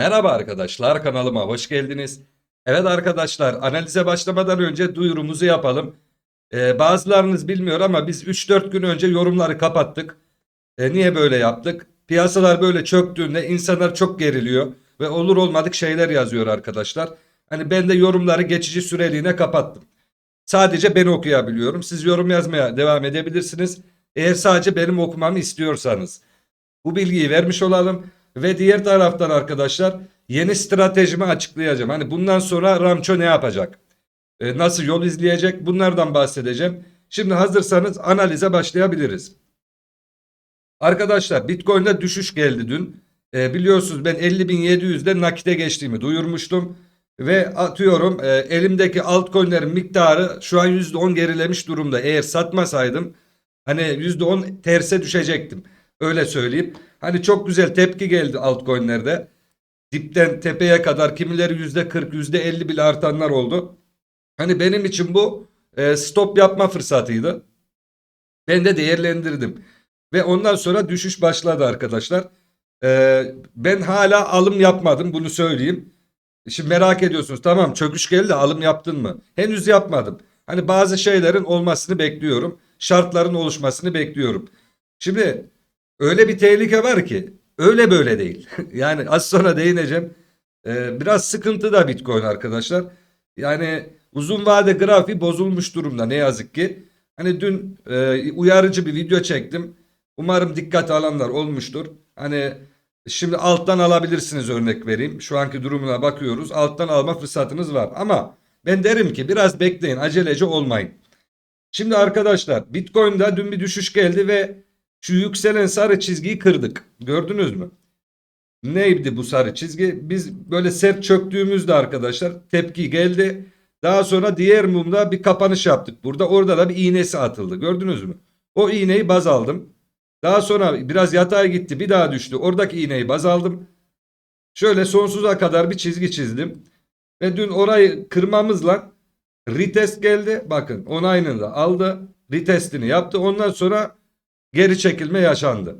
Merhaba arkadaşlar kanalıma hoş geldiniz. Evet arkadaşlar analize başlamadan önce duyurumuzu yapalım. Ee, bazılarınız bilmiyor ama biz 3-4 gün önce yorumları kapattık. Ee, niye böyle yaptık? Piyasalar böyle çöktüğünde insanlar çok geriliyor ve olur olmadık şeyler yazıyor arkadaşlar. Hani ben de yorumları geçici süreliğine kapattım. Sadece ben okuyabiliyorum. Siz yorum yazmaya devam edebilirsiniz. Eğer sadece benim okumamı istiyorsanız. Bu bilgiyi vermiş olalım. Ve diğer taraftan arkadaşlar yeni stratejimi açıklayacağım. Hani bundan sonra Ramço ne yapacak? E, nasıl yol izleyecek? Bunlardan bahsedeceğim. Şimdi hazırsanız analize başlayabiliriz. Arkadaşlar Bitcoin'de düşüş geldi dün. E, biliyorsunuz ben 50.700'de nakite geçtiğimi duyurmuştum. Ve atıyorum e, elimdeki altcoin'lerin miktarı şu an %10 gerilemiş durumda. Eğer satmasaydım hani %10 terse düşecektim. Öyle söyleyeyim. Hani çok güzel tepki geldi altcoin'lerde. Dipten tepeye kadar kimileri %40, %50 bile artanlar oldu. Hani benim için bu e, stop yapma fırsatıydı. Ben de değerlendirdim. Ve ondan sonra düşüş başladı arkadaşlar. E, ben hala alım yapmadım bunu söyleyeyim. Şimdi merak ediyorsunuz tamam çöküş geldi alım yaptın mı? Henüz yapmadım. Hani bazı şeylerin olmasını bekliyorum. Şartların oluşmasını bekliyorum. Şimdi öyle bir tehlike var ki öyle böyle değil. yani az sonra değineceğim. Ee, biraz sıkıntı da Bitcoin arkadaşlar. Yani uzun vade grafiği bozulmuş durumda ne yazık ki. Hani dün e, uyarıcı bir video çektim. Umarım dikkat alanlar olmuştur. Hani şimdi alttan alabilirsiniz örnek vereyim. Şu anki durumuna bakıyoruz. Alttan alma fırsatınız var. Ama ben derim ki biraz bekleyin aceleci olmayın. Şimdi arkadaşlar Bitcoin'de dün bir düşüş geldi ve şu yükselen sarı çizgiyi kırdık. Gördünüz mü? Neydi bu sarı çizgi? Biz böyle sert çöktüğümüzde arkadaşlar tepki geldi. Daha sonra diğer mumda bir kapanış yaptık. Burada orada da bir iğnesi atıldı. Gördünüz mü? O iğneyi baz aldım. Daha sonra biraz yatay gitti bir daha düştü. Oradaki iğneyi baz aldım. Şöyle sonsuza kadar bir çizgi çizdim. Ve dün orayı kırmamızla retest geldi. Bakın onayını da aldı. Retestini yaptı. Ondan sonra geri çekilme yaşandı.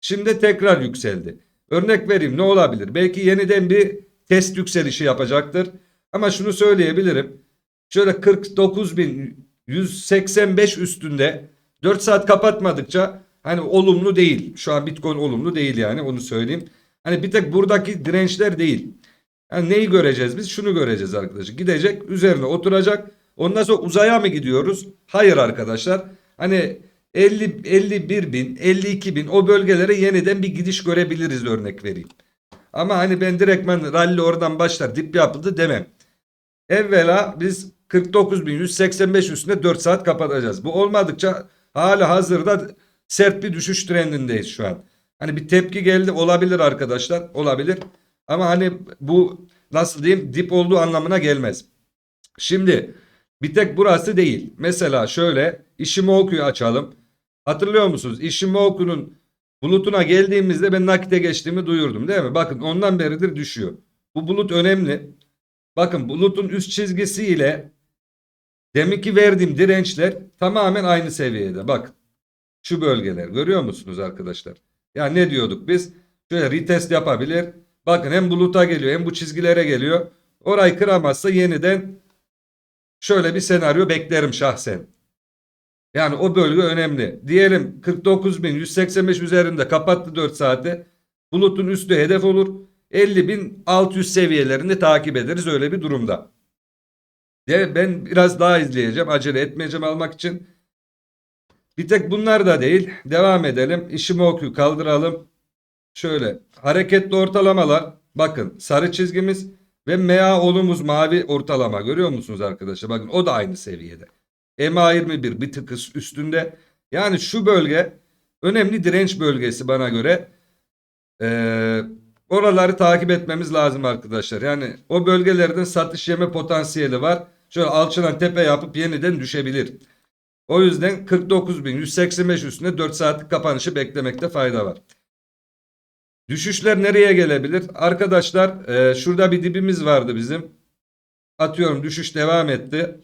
Şimdi tekrar yükseldi. Örnek vereyim ne olabilir? Belki yeniden bir test yükselişi yapacaktır. Ama şunu söyleyebilirim. Şöyle 49.185 üstünde 4 saat kapatmadıkça hani olumlu değil. Şu an Bitcoin olumlu değil yani onu söyleyeyim. Hani bir tek buradaki dirençler değil. Yani neyi göreceğiz biz? Şunu göreceğiz arkadaşlar. Gidecek üzerine oturacak. Ondan sonra uzaya mı gidiyoruz? Hayır arkadaşlar. Hani 50, 51 bin, 52 bin o bölgelere yeniden bir gidiş görebiliriz örnek vereyim. Ama hani ben direktmen rally oradan başlar dip yapıldı demem. Evvela biz 49.185 üstünde 4 saat kapatacağız. Bu olmadıkça hala hazırda sert bir düşüş trendindeyiz şu an. Hani bir tepki geldi olabilir arkadaşlar olabilir. Ama hani bu nasıl diyeyim dip olduğu anlamına gelmez. Şimdi bir tek burası değil. Mesela şöyle Ishimoku'yu açalım. Hatırlıyor musunuz? Ishimoku'nun bulutuna geldiğimizde ben nakite geçtiğimi duyurdum değil mi? Bakın ondan beridir düşüyor. Bu bulut önemli. Bakın bulutun üst çizgisi ile deminki verdiğim dirençler tamamen aynı seviyede. Bak şu bölgeler görüyor musunuz arkadaşlar? Ya ne diyorduk biz? Şöyle retest yapabilir. Bakın hem buluta geliyor hem bu çizgilere geliyor. Orayı kıramazsa yeniden şöyle bir senaryo beklerim şahsen. Yani o bölge önemli. Diyelim 49.185 üzerinde kapattı 4 saate. Bulutun üstü hedef olur. 50.600 seviyelerini takip ederiz öyle bir durumda. De ben biraz daha izleyeceğim. Acele etmeyeceğim almak için. Bir tek bunlar da değil. Devam edelim. İşimi okuyu kaldıralım. Şöyle hareketli ortalamalar. Bakın sarı çizgimiz ve MA olumuz mavi ortalama. Görüyor musunuz arkadaşlar? Bakın o da aynı seviyede. MA21 bir tık üstünde. Yani şu bölge önemli direnç bölgesi bana göre. Ee, oraları takip etmemiz lazım arkadaşlar. Yani o bölgelerden satış yeme potansiyeli var. Şöyle alçılan tepe yapıp yeniden düşebilir. O yüzden 49.185 üstünde 4 saatlik kapanışı beklemekte fayda var. Düşüşler nereye gelebilir? Arkadaşlar e, şurada bir dibimiz vardı bizim. Atıyorum düşüş devam etti.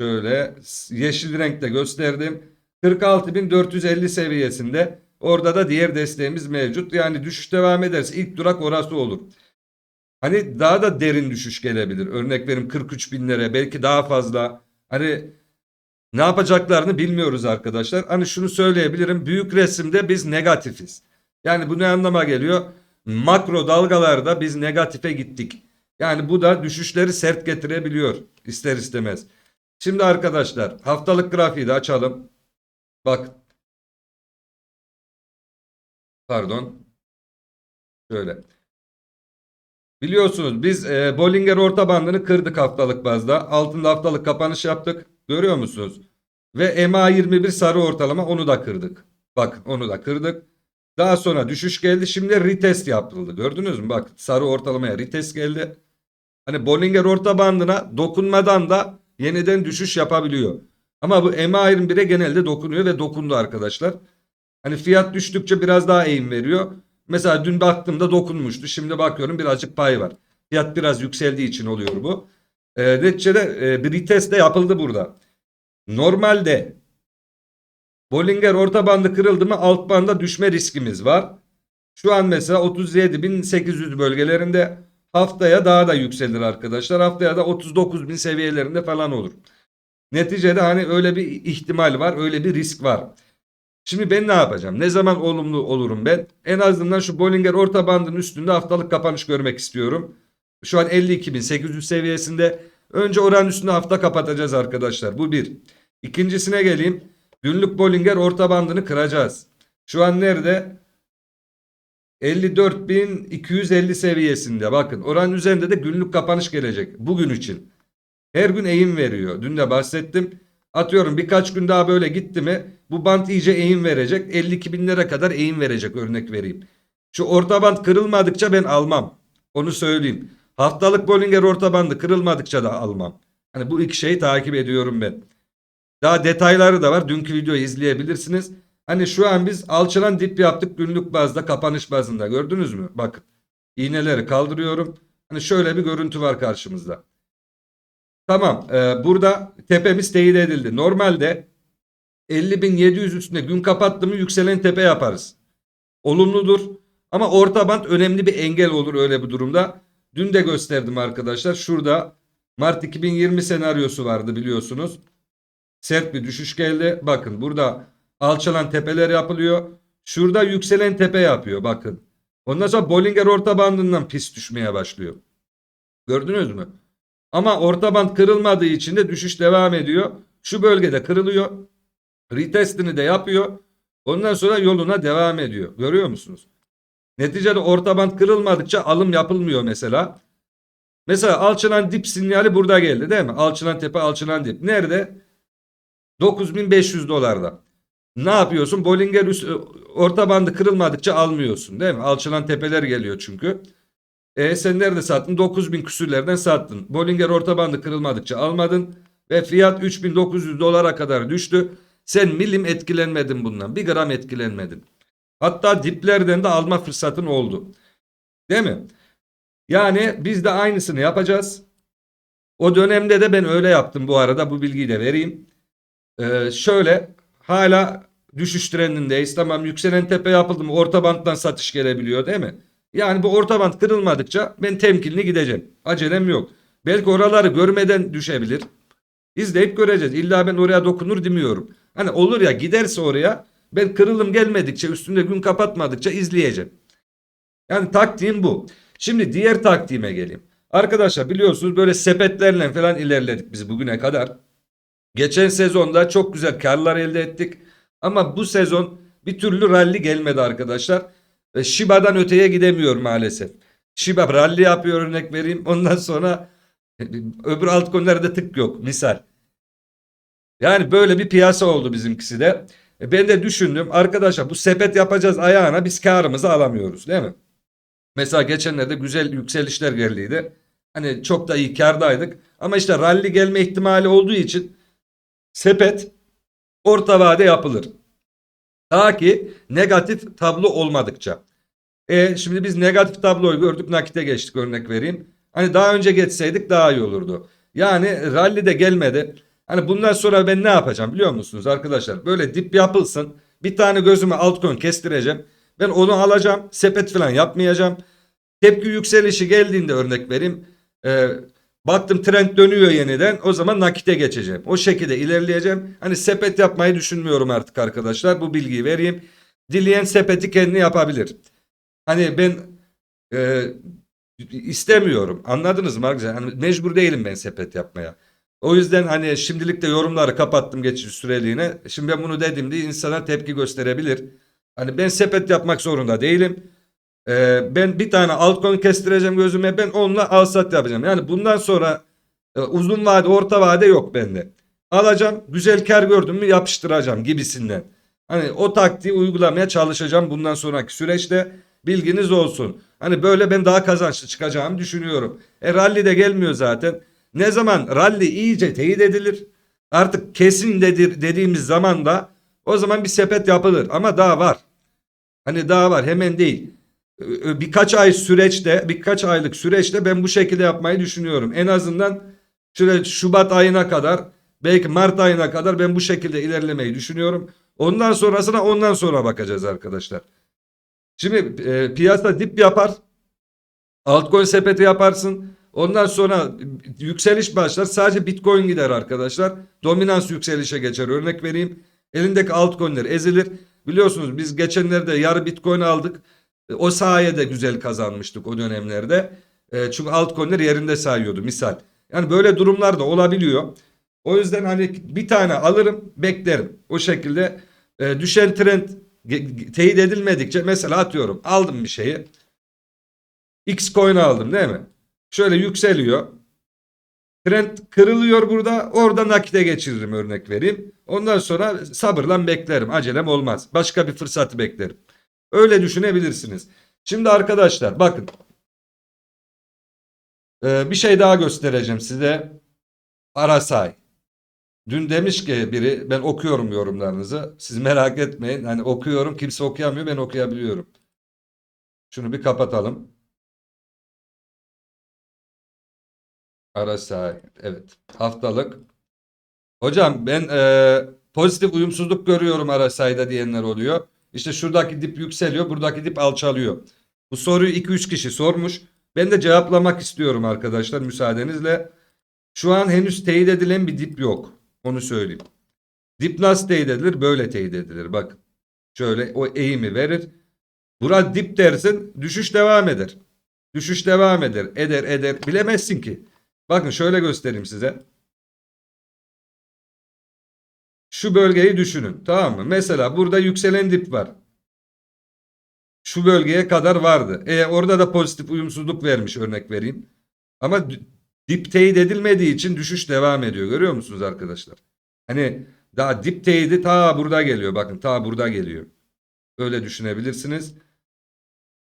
Şöyle yeşil renkte gösterdim. 46.450 seviyesinde Orada da diğer desteğimiz mevcut. Yani düşüş devam ederse ilk durak orası olur. Hani daha da derin düşüş gelebilir. Örnek verim 43 binlere belki daha fazla. Hani ne yapacaklarını bilmiyoruz arkadaşlar. Hani şunu söyleyebilirim. Büyük resimde biz negatifiz. Yani bu ne anlama geliyor? Makro dalgalarda biz negatife gittik. Yani bu da düşüşleri sert getirebiliyor ister istemez. Şimdi arkadaşlar haftalık grafiği de açalım. Bak. Pardon. Şöyle. Biliyorsunuz biz e, Bollinger orta bandını kırdık haftalık bazda. Altında haftalık kapanış yaptık. Görüyor musunuz? Ve MA21 sarı ortalama onu da kırdık. Bak onu da kırdık. Daha sonra düşüş geldi. Şimdi retest yapıldı. Gördünüz mü? Bak sarı ortalamaya retest geldi. Hani Bollinger orta bandına dokunmadan da yeniden düşüş yapabiliyor. Ama bu MA21'e genelde dokunuyor ve dokundu arkadaşlar. Hani fiyat düştükçe biraz daha eğim veriyor. Mesela dün baktığımda dokunmuştu. Şimdi bakıyorum birazcık pay var. Fiyat biraz yükseldiği için oluyor bu. E, neticede e, bir retest de yapıldı burada. Normalde Bollinger orta bandı kırıldı mı alt banda düşme riskimiz var. Şu an mesela 37.800 bölgelerinde haftaya daha da yükselir arkadaşlar. Haftaya da 39.000 seviyelerinde falan olur. Neticede hani öyle bir ihtimal var, öyle bir risk var. Şimdi ben ne yapacağım? Ne zaman olumlu olurum ben? En azından şu Bollinger orta bandının üstünde haftalık kapanış görmek istiyorum. Şu an 52.800 seviyesinde. Önce oranın üstünde hafta kapatacağız arkadaşlar. Bu bir. İkincisine geleyim. Günlük Bollinger orta bandını kıracağız. Şu an nerede? 54.250 seviyesinde. Bakın oranın üzerinde de günlük kapanış gelecek. Bugün için. Her gün eğim veriyor. Dün de bahsettim. Atıyorum birkaç gün daha böyle gitti mi bu bant iyice eğim verecek. 52 binlere kadar eğim verecek örnek vereyim. Şu orta band kırılmadıkça ben almam. Onu söyleyeyim. Haftalık Bollinger orta bandı kırılmadıkça da almam. Hani bu iki şeyi takip ediyorum ben. Daha detayları da var. Dünkü videoyu izleyebilirsiniz. Hani şu an biz alçalan dip yaptık günlük bazda kapanış bazında gördünüz mü? Bakın iğneleri kaldırıyorum. Hani şöyle bir görüntü var karşımızda. Tamam e, burada tepemiz teyit edildi. Normalde 50.700 üstünde gün kapattı mı yükselen tepe yaparız. Olumludur. Ama orta band önemli bir engel olur öyle bir durumda. Dün de gösterdim arkadaşlar. Şurada Mart 2020 senaryosu vardı biliyorsunuz. Sert bir düşüş geldi. Bakın burada alçalan tepeler yapılıyor. Şurada yükselen tepe yapıyor bakın. Ondan sonra Bollinger orta bandından pis düşmeye başlıyor. Gördünüz mü? Ama orta band kırılmadığı için de düşüş devam ediyor. Şu bölgede kırılıyor. Retestini de yapıyor. Ondan sonra yoluna devam ediyor. Görüyor musunuz? Neticede orta band kırılmadıkça alım yapılmıyor mesela. Mesela alçılan dip sinyali burada geldi değil mi? Alçılan tepe alçılan dip. Nerede? 9500 dolarda. Ne yapıyorsun? Bollinger üst, orta bandı kırılmadıkça almıyorsun değil mi? Alçılan tepeler geliyor çünkü. E sen nerede sattın? 9000 küsürlerden sattın. Bollinger orta bandı kırılmadıkça almadın. Ve fiyat 3900 dolara kadar düştü. Sen milim etkilenmedin bundan. Bir gram etkilenmedin. Hatta diplerden de alma fırsatın oldu. Değil mi? Yani biz de aynısını yapacağız. O dönemde de ben öyle yaptım bu arada. Bu bilgiyi de vereyim. Ee, şöyle hala düşüş trendindeyiz. Tamam yükselen tepe yapıldı mı orta banttan satış gelebiliyor değil mi? Yani bu orta bant kırılmadıkça ben temkinli gideceğim. Acelem yok. Belki oraları görmeden düşebilir. İzleyip göreceğiz. İlla ben oraya dokunur demiyorum. Hani olur ya giderse oraya ben kırılım gelmedikçe üstünde gün kapatmadıkça izleyeceğim. Yani taktiğim bu. Şimdi diğer taktiğime geleyim. Arkadaşlar biliyorsunuz böyle sepetlerle falan ilerledik biz bugüne kadar. Geçen sezonda çok güzel karlar elde ettik. Ama bu sezon bir türlü rally gelmedi arkadaşlar. Ve Shiba'dan öteye gidemiyor maalesef. Shiba rally yapıyor örnek vereyim. Ondan sonra öbür altcoin'lerde tık yok misal. Yani böyle bir piyasa oldu bizimkisi de. E ben de düşündüm arkadaşlar bu sepet yapacağız ayağına biz karımızı alamıyoruz değil mi? Mesela geçenlerde güzel yükselişler geldiydi. Hani çok da iyi kardaydık. Ama işte rally gelme ihtimali olduğu için sepet orta vade yapılır. Ta ki negatif tablo olmadıkça. E şimdi biz negatif tabloyu gördük nakite geçtik örnek vereyim. Hani daha önce geçseydik daha iyi olurdu. Yani rally de gelmedi. Hani bundan sonra ben ne yapacağım biliyor musunuz arkadaşlar? Böyle dip yapılsın. Bir tane gözüme altcoin kestireceğim. Ben onu alacağım. Sepet falan yapmayacağım. Tepki yükselişi geldiğinde örnek vereyim. Ee, baktım trend dönüyor yeniden. O zaman nakite geçeceğim. O şekilde ilerleyeceğim. Hani sepet yapmayı düşünmüyorum artık arkadaşlar. Bu bilgiyi vereyim. Dileyen sepeti kendi yapabilir. Hani ben e, istemiyorum. Anladınız mı arkadaşlar? Hani mecbur değilim ben sepet yapmaya. O yüzden hani şimdilik de yorumları kapattım geçici süreliğine. Şimdi ben bunu dediğimde insana tepki gösterebilir. Hani ben sepet yapmak zorunda değilim. Ee, ben bir tane altcoin kestireceğim gözüme. Ben onunla al sat yapacağım. Yani bundan sonra e, uzun vade orta vade yok bende. Alacağım güzel kar gördüm mü yapıştıracağım gibisinden. Hani o taktiği uygulamaya çalışacağım bundan sonraki süreçte. Bilginiz olsun. Hani böyle ben daha kazançlı çıkacağımı düşünüyorum. E rally de gelmiyor zaten. Ne zaman rally iyice teyit edilir artık kesin dedir dediğimiz zaman da o zaman bir sepet yapılır ama daha var. Hani daha var hemen değil. Birkaç ay süreçte birkaç aylık süreçte ben bu şekilde yapmayı düşünüyorum. En azından şöyle Şubat ayına kadar belki Mart ayına kadar ben bu şekilde ilerlemeyi düşünüyorum. Ondan sonrasına ondan sonra bakacağız arkadaşlar. Şimdi e, piyasa dip yapar. Altcoin sepeti yaparsın. Ondan sonra yükseliş başlar. Sadece Bitcoin gider arkadaşlar. Dominans yükselişe geçer. Örnek vereyim. Elindeki altcoin'ler ezilir. Biliyorsunuz biz geçenlerde yarı Bitcoin aldık. E, O sayede güzel kazanmıştık o dönemlerde. E, çünkü altcoin'ler yerinde sayıyordu misal. Yani böyle durumlar da olabiliyor. O yüzden hani bir tane alırım beklerim. O şekilde e, düşen trend teyit edilmedikçe mesela atıyorum aldım bir şeyi. X coin aldım değil mi? Şöyle yükseliyor. Trend kırılıyor burada. Orada nakite geçiririm örnek vereyim. Ondan sonra sabırla beklerim. Acelem olmaz. Başka bir fırsatı beklerim. Öyle düşünebilirsiniz. Şimdi arkadaşlar bakın. Ee, bir şey daha göstereceğim size. Arasay. Dün demiş ki biri ben okuyorum yorumlarınızı. Siz merak etmeyin. Hani okuyorum kimse okuyamıyor ben okuyabiliyorum. Şunu bir kapatalım. Arasay. Evet. Haftalık. Hocam ben e, pozitif uyumsuzluk görüyorum Arasay'da diyenler oluyor. İşte şuradaki dip yükseliyor, buradaki dip alçalıyor. Bu soruyu 2-3 kişi sormuş. Ben de cevaplamak istiyorum arkadaşlar müsaadenizle. Şu an henüz teyit edilen bir dip yok. Onu söyleyeyim. Dip nasıl teyit edilir? Böyle teyit edilir. Bakın. Şöyle o eğimi verir. Bura dip dersin düşüş devam eder. Düşüş devam eder. Eder eder. Bilemezsin ki. Bakın şöyle göstereyim size. Şu bölgeyi düşünün. Tamam mı? Mesela burada yükselen dip var. Şu bölgeye kadar vardı. E orada da pozitif uyumsuzluk vermiş örnek vereyim. Ama dip teyit edilmediği için düşüş devam ediyor. Görüyor musunuz arkadaşlar? Hani daha dip teyidi ta burada geliyor. Bakın ta burada geliyor. Öyle düşünebilirsiniz.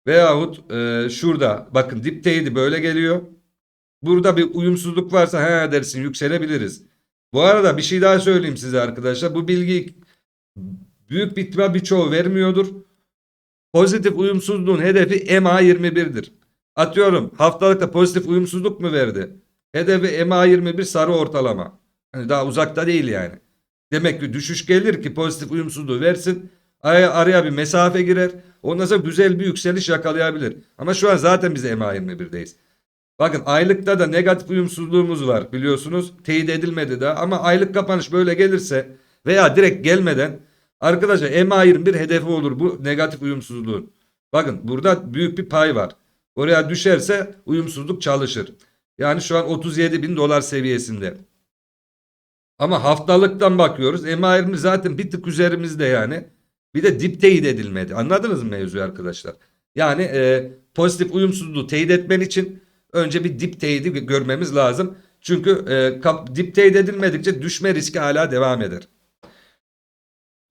Veyahut e, şurada bakın dip teyidi böyle geliyor. Burada bir uyumsuzluk varsa he dersin yükselebiliriz. Bu arada bir şey daha söyleyeyim size arkadaşlar. Bu bilgiyi büyük bir ihtimal birçoğu vermiyordur. Pozitif uyumsuzluğun hedefi MA21'dir. Atıyorum haftalıkta pozitif uyumsuzluk mu verdi? Hedefi MA21 sarı ortalama. Hani daha uzakta değil yani. Demek ki düşüş gelir ki pozitif uyumsuzluğu versin. Araya, araya bir mesafe girer. Ondan sonra güzel bir yükseliş yakalayabilir. Ama şu an zaten biz MA21'deyiz. Bakın aylıkta da negatif uyumsuzluğumuz var biliyorsunuz. Teyit edilmedi daha ama aylık kapanış böyle gelirse veya direkt gelmeden arkadaşlar MA21 hedefi olur bu negatif uyumsuzluğun. Bakın burada büyük bir pay var. Oraya düşerse uyumsuzluk çalışır. Yani şu an 37 bin dolar seviyesinde. Ama haftalıktan bakıyoruz. MA20 zaten bir tık üzerimizde yani. Bir de dip teyit edilmedi. Anladınız mı mevzuyu arkadaşlar? Yani e, pozitif uyumsuzluğu teyit etmen için önce bir dip teyidi görmemiz lazım. Çünkü e, kap, dip teyit edilmedikçe düşme riski hala devam eder.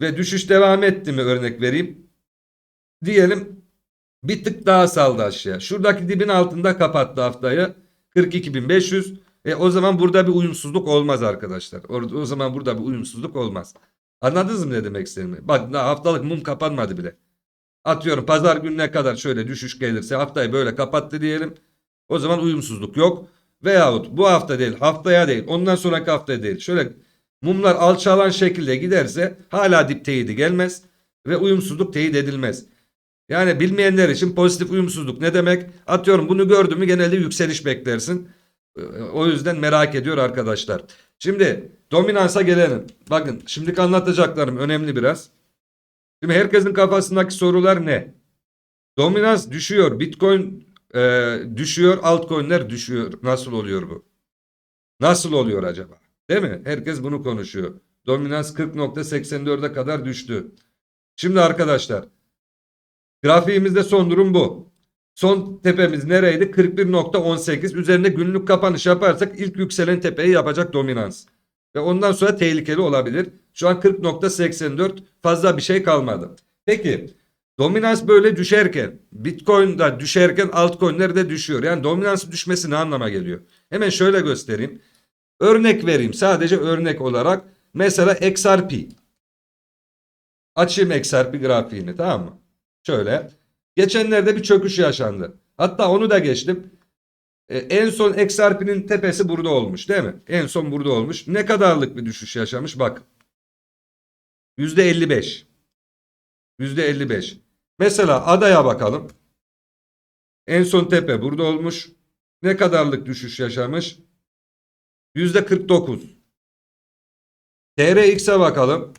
Ve düşüş devam etti mi örnek vereyim. Diyelim bir tık daha saldı aşağı. Şuradaki dibin altında kapattı haftayı. 42.500. E, o zaman burada bir uyumsuzluk olmaz arkadaşlar. Orada, o zaman burada bir uyumsuzluk olmaz. Anladınız mı ne demek istediğimi? Bak haftalık mum kapanmadı bile. Atıyorum pazar gününe kadar şöyle düşüş gelirse haftayı böyle kapattı diyelim. O zaman uyumsuzluk yok. Veyahut bu hafta değil haftaya değil ondan sonraki haftaya değil. Şöyle mumlar alçalan şekilde giderse hala dip teyidi gelmez. ve uyumsuzluk teyit edilmez. Yani bilmeyenler için pozitif uyumsuzluk ne demek? Atıyorum bunu gördün mü genelde yükseliş beklersin. O yüzden merak ediyor arkadaşlar. Şimdi dominansa gelelim. Bakın şimdiki anlatacaklarım önemli biraz. Şimdi herkesin kafasındaki sorular ne? Dominans düşüyor. Bitcoin e, düşüyor. Altcoin'ler düşüyor. Nasıl oluyor bu? Nasıl oluyor acaba? Değil mi? Herkes bunu konuşuyor. Dominans 40.84'e kadar düştü. Şimdi arkadaşlar grafiğimizde son durum bu. Son tepemiz nereydi? 41.18. Üzerinde günlük kapanış yaparsak ilk yükselen tepeyi yapacak dominans. Ve ondan sonra tehlikeli olabilir. Şu an 40.84 fazla bir şey kalmadı. Peki dominans böyle düşerken Bitcoin da düşerken altcoin'ler de düşüyor. Yani dominans düşmesi ne anlama geliyor? Hemen şöyle göstereyim. Örnek vereyim sadece örnek olarak. Mesela XRP. Açayım XRP grafiğini tamam mı? Şöyle. Geçenlerde bir çöküş yaşandı. Hatta onu da geçtim. Ee, en son XRP'nin tepesi burada olmuş değil mi? En son burada olmuş. Ne kadarlık bir düşüş yaşamış bak. %55. %55. Mesela adaya bakalım. En son tepe burada olmuş. Ne kadarlık düşüş yaşamış? %49. TRX'e bakalım.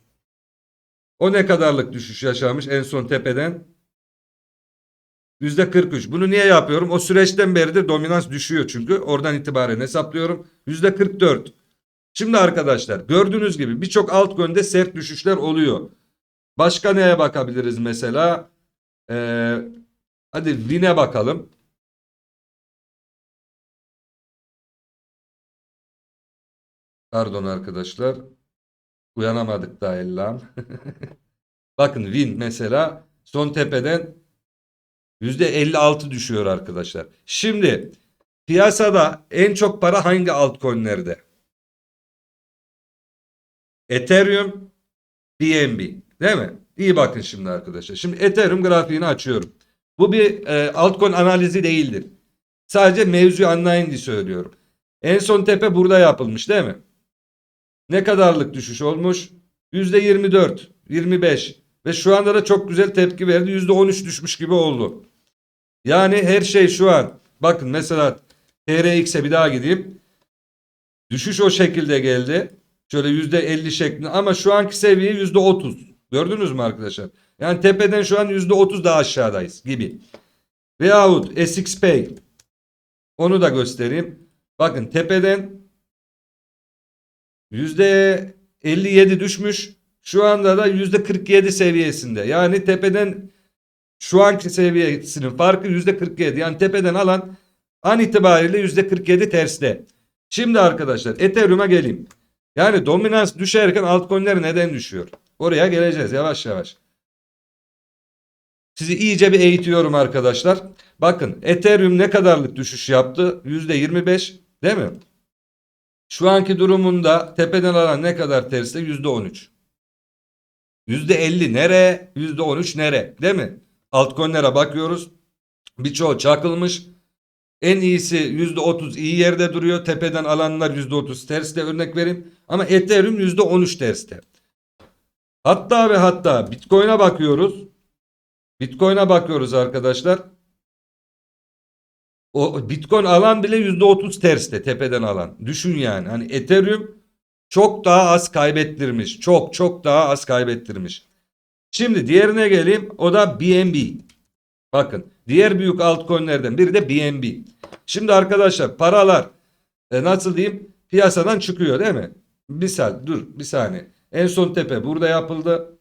O ne kadarlık düşüş yaşamış en son tepeden? %43. Bunu niye yapıyorum? O süreçten beridir dominans düşüyor çünkü. Oradan itibaren hesaplıyorum. %44. Şimdi arkadaşlar gördüğünüz gibi birçok altcoin'de sert düşüşler oluyor. Başka neye bakabiliriz mesela? Ee, hadi Win'e bakalım. Pardon arkadaşlar. Uyanamadık daha ellam. Bakın Win mesela son tepeden %56 düşüyor arkadaşlar. Şimdi piyasada en çok para hangi altcoin'lerde? Ethereum, BNB değil mi? İyi bakın şimdi arkadaşlar. Şimdi Ethereum grafiğini açıyorum. Bu bir e, altcoin analizi değildir. Sadece mevzuyu anlayın diye söylüyorum. En son tepe burada yapılmış değil mi? Ne kadarlık düşüş olmuş? %24, 25 ve şu anda da çok güzel tepki verdi. %13 düşmüş gibi oldu. Yani her şey şu an. Bakın mesela TRX'e bir daha gideyim. Düşüş o şekilde geldi. Şöyle %50 şeklinde ama şu anki seviye %30. Gördünüz mü arkadaşlar? Yani tepeden şu an %30 daha aşağıdayız gibi. Veyahut SXPay. Onu da göstereyim. Bakın tepeden %57 düşmüş. Şu anda da %47 seviyesinde. Yani tepeden şu anki seviyesinin farkı %47. Yani tepeden alan an itibariyle %47 terste. Şimdi arkadaşlar Ethereum'a geleyim. Yani dominans düşerken altcoin'ler neden düşüyor? Oraya geleceğiz yavaş yavaş. Sizi iyice bir eğitiyorum arkadaşlar. Bakın Ethereum ne kadarlık düşüş yaptı? %25 değil mi? Şu anki durumunda tepeden alan ne kadar terste? %13. %50 nere? %13 nere? Değil mi? Altcoin'lere bakıyoruz. Birçoğu çakılmış. En iyisi %30 iyi yerde duruyor. Tepeden alanlar %30 terste örnek vereyim. Ama Ethereum %13 terste. Hatta ve hatta Bitcoin'e bakıyoruz. Bitcoin'e bakıyoruz arkadaşlar. O Bitcoin alan bile %30 terste tepeden alan. Düşün yani. Hani Ethereum çok daha az kaybettirmiş. Çok çok daha az kaybettirmiş. Şimdi diğerine geleyim. O da BNB. Bakın diğer büyük altcoin'lerden biri de BNB. Şimdi arkadaşlar paralar e, nasıl diyeyim piyasadan çıkıyor değil mi? Bir saniye dur bir saniye. En son tepe burada yapıldı.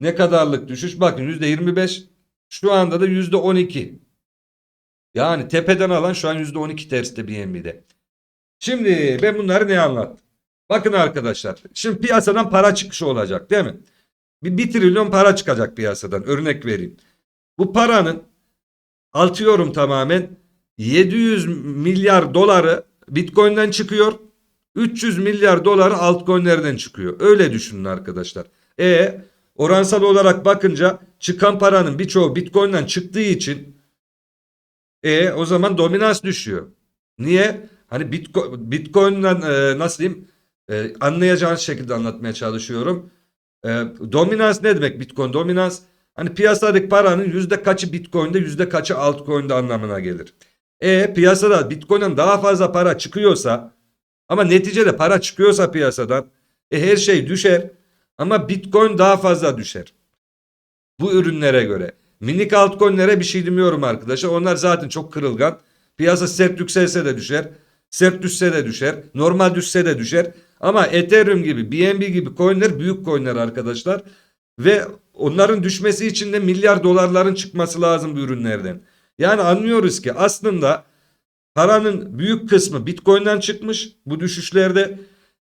Ne kadarlık düşüş? Bakın %25. Şu anda da %12. Yani tepeden alan şu an %12 terste BNB'de. Şimdi ben bunları ne anlattım? Bakın arkadaşlar. Şimdi piyasadan para çıkışı olacak değil mi? Bir, bir trilyon para çıkacak piyasadan. Örnek vereyim. Bu paranın altıyorum tamamen 700 milyar doları Bitcoin'den çıkıyor. 300 milyar doları altcoin'lerden çıkıyor. Öyle düşünün arkadaşlar. E oransal olarak bakınca çıkan paranın birçoğu Bitcoin'den çıktığı için e o zaman dominans düşüyor. Niye? Hani Bitcoin, Bitcoin'den e, nasıl diyeyim? E, anlayacağınız şekilde anlatmaya çalışıyorum. Ee, dominans ne demek Bitcoin? Dominans hani piyasadaki paranın yüzde kaçı Bitcoin'de yüzde kaçı altcoin'de anlamına gelir. E piyasada Bitcoin'den daha fazla para çıkıyorsa ama neticede para çıkıyorsa piyasadan e, her şey düşer ama Bitcoin daha fazla düşer. Bu ürünlere göre. Minik altcoin'lere bir şey demiyorum arkadaşlar. Onlar zaten çok kırılgan. Piyasa sert yükselse de düşer. Sert düşse de düşer. Normal düşse de düşer. Ama Ethereum gibi, BNB gibi coinler büyük coinler arkadaşlar. Ve onların düşmesi için de milyar dolarların çıkması lazım bu ürünlerden. Yani anlıyoruz ki aslında paranın büyük kısmı Bitcoin'den çıkmış bu düşüşlerde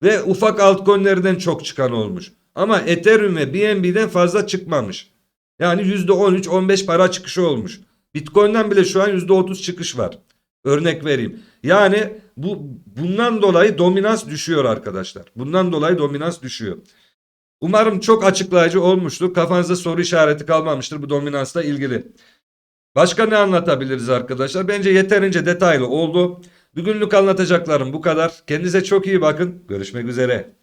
ve ufak altcoin'lerden çok çıkan olmuş. Ama Ethereum ve BNB'den fazla çıkmamış. Yani %13-15 para çıkışı olmuş. Bitcoin'den bile şu an %30 çıkış var. Örnek vereyim. Yani bu bundan dolayı dominans düşüyor arkadaşlar. Bundan dolayı dominans düşüyor. Umarım çok açıklayıcı olmuştur. Kafanızda soru işareti kalmamıştır bu dominansla ilgili. Başka ne anlatabiliriz arkadaşlar? Bence yeterince detaylı oldu. Bugünlük anlatacaklarım bu kadar. Kendinize çok iyi bakın. Görüşmek üzere.